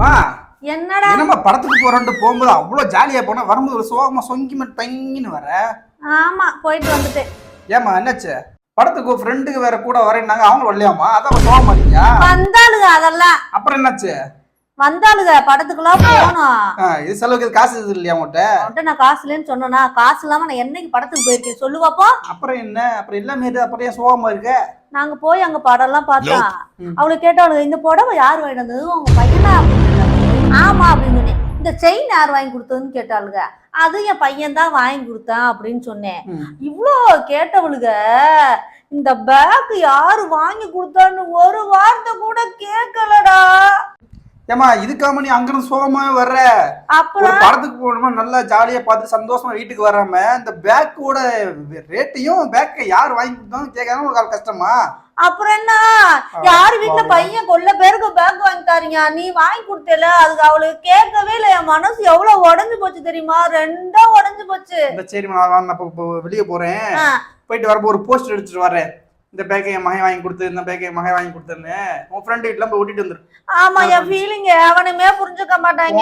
மா என்னடா? என்னம்மா படத்துக்கு போறோன்ட்டு போகும்போது அவ்வளவு ஜாலியா போனா வரும்போது ஒரு சோகமா சொங்கி மட்டும் பைங்கின்னு வர? ஆமா போயிட்டு வந்துட்டேன். ஏமா என்னாச்சு? படத்துக்கு ஃப்ரெண்டுக்கு வேற கூட வரேன்னாங்க. அவங்க வரலையாமா அதான் சோகமா இருக்கீங்க. வந்தாளுங்க அதெல்லாம். அப்புறம் என்னாச்சு? வந்தாளுங்க படத்துக்குலாம் போகணும் இது செலவுக்கு இது காசு இது இல்லையா உங்கள்கிட்ட? அவன்கிட்ட நான் காசு இல்லைன்னு சொன்னேனா காசு இல்லாம நான் என்னைக்கு படத்துக்கு போயிருக்கேன் சொல்லுவாப்போ அப்புறம் என்ன? அப்புறம் எல்லாமே இது அப்புறம் ஏன் சோகமா இருக்க? நாங்க போய் அங்க படம் எல்லாம் பார்த்தோம். அவளுக்கு கேட்டாளுங்க இந்த புடவை யார் வாங்கிட்டு வந்தது? உங்க பையனா? ஆமா அப்படின்னு. சொன்னேன் இந்த செயின் யார் வாங்கி கொடுத்ததுன்னு கேட்டாளுங்க. அது என் பையன் தான் வாங்கி கொடுத்தான் அப்படின்னு சொன்னேன். இவ்வளோ கேட்டவளுக இந்த பேக் யாரு வாங்கி கொடுத்தான்னு ஒரு வார்த்தை கூட ஏமா இதுக்காம நீ அங்கிருந்து சோகமாவே வர்ற? ஒரு படத்துக்கு போனோமா நல்லா ஜாலியா பார்த்து சந்தோஷமா வீட்டுக்கு வராம இந்த பேக்கோட ரேட்டையும் பேக்கை யார் வாங்கி கொடுத்தாலும் கேட்காம ஒரு கால் கஷ்டமா? அப்புறம் என்ன? யாரு வீட்டுல பையன் கொல்ல பேருக்கு பேக் வாங்கி தாரீங்க? நீ வாங்கி கொடுத்தல அதுக்கு அவளுக்கு கேட்கவே இல்லை என் மனசு எவ்வளவு உடைஞ்சு போச்சு தெரியுமா? ரெண்டா உடைஞ்சு போச்சு. சரி நான் வெளியே போறேன். போயிட்டு வரப்போ ஒரு போஸ்டர் எடுத்துட்டு வரேன் இந்த பேக்கை என் மகன் வாங்கி கொடுத்து இந்த பேக்கை என் மகன் வாங்கி கொடுத்தேன்னு உன் ஃப்ரெண்டு வீட்டுல போய் விட்டுட்டு வந்துரு. ஆமா என் ஃபீலிங் எவனுமே புரிஞ்சுக்க மாட்டாங்க.